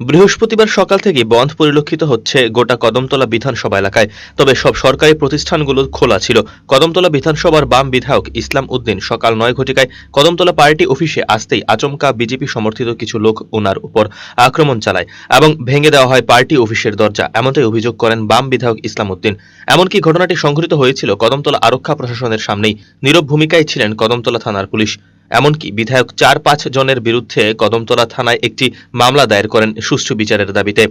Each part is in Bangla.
বৃহস্পতিবার সকাল থেকে বন্ধ পরিলক্ষিত হচ্ছে গোটা কদমতলা বিধানসভা এলাকায়। তবে সব সরকারি প্রতিষ্ঠানগুলো খোলা ছিল। কদমতলা বিধানসভার বাম বিধায়ক ইসলাম উদ্দিন সকাল নয় ঘটিকায় কদমতলা পার্টি অফিসে আসতেই আচমকা বিজেপি সমর্থিত কিছু লোক ওনার উপর আক্রমণ চালায় এবং ভেঙে দেওয়া হয় পার্টি অফিসের দরজা, এমনটাই অভিযোগ করেন বাম বিধায়ক ইসলাম উদ্দিন। এমনকি ঘটনাটি সংঘটিত হয়েছিল কদমতলা আরক্ষা প্রশাসনের সামনেই। নীরব ভূমিকায় ছিলেন কদমতলা থানার পুলিশ। এমনকি বিধায়ক চার পাঁচ জনের বিরুদ্ধে কদমতলা থানায় একটি মামলা দায়ের করেন সুষ্ঠু বিচারের দাবিতে।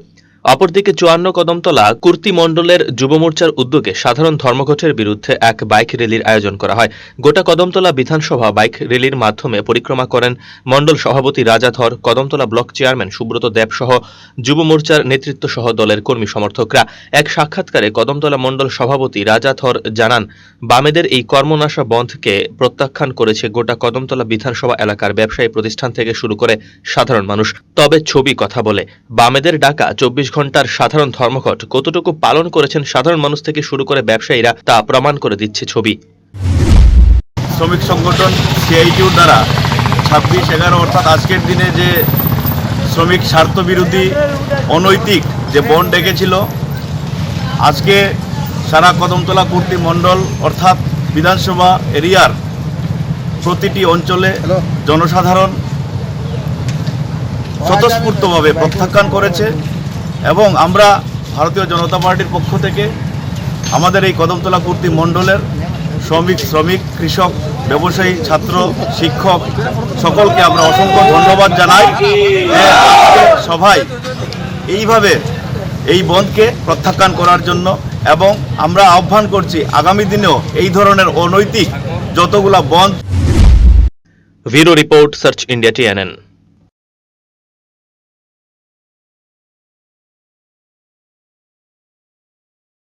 অপরদিকে চুয়ান্ন কদমতলা কুর্তি মণ্ডলের যুব মোর্চার উদ্যোগে সাধারণ ধর্মঘটের বিরুদ্ধে এক বাইক র্যালির আয়োজন করা হয়। গোটা কদমতলা বিধানসভা বাইক র্যালির মাধ্যমে পরিক্রমা করেন মণ্ডল সভাপতি রাজা ধর, কদমতলা ব্লক চেয়ারম্যান সুব্রত দেব সহ যুব মোর্চার নেতৃত্ব সহ দলের কর্মী সমর্থকরা। এক সাক্ষাৎকারে কদমতলা মণ্ডল সভাপতি রাজা থর জানান, বামেদের এই কর্মনাশা বন্ধকে প্রত্যাখ্যান করেছে গোটা কদমতলা বিধানসভা এলাকার ব্যবসায়ী প্রতিষ্ঠান থেকে শুরু করে সাধারণ মানুষ। তবে ছবি কথা বলে, বামেদের ডাকা চব্বিশ ঘণ্টার সাধারণ ধর্মঘট। কতটুকু পালন করেছেন সাধারণ মানুষ থেকে শুরু করে ব্যবসায়ীরা তা প্রমাণ করে দিচ্ছে ছবি। শ্রমিক সংগঠন সিআইটিউর দ্বারা ছাব্বিশ এগারো অর্থাৎ আজকের দিনে যে শ্রমিক স্বার্থ বিরোধী অনৈতিক যে বন ডেকেছিল আজকে সারা কদমতলা কুর্তি মণ্ডল অর্থাৎ বিধানসভা এরিয়ার প্রতিটি অঞ্চলে জনসাধারণ স্বতঃস্ফূর্তভাবে প্রত্যাখ্যান করেছে। এবং আমরা ভারতীয় জনতা পার্টির পক্ষ থেকে আমাদের এই কদমতলা কুর্তি মণ্ডলের শ্রমিক শ্রমিক, কৃষক, ব্যবসায়ী, ছাত্র, শিক্ষক সকলকে আমরা অসংখ্য ধন্যবাদ জানাই। সভায় এইভাবে এই বন্ধকে প্রত্যাখ্যান করার জন্য এবং আমরা আহ্বান করছি আগামী দিনেও এই ধরনের অনৈতিক যতগুলা বন্ধ bureau report search India TNN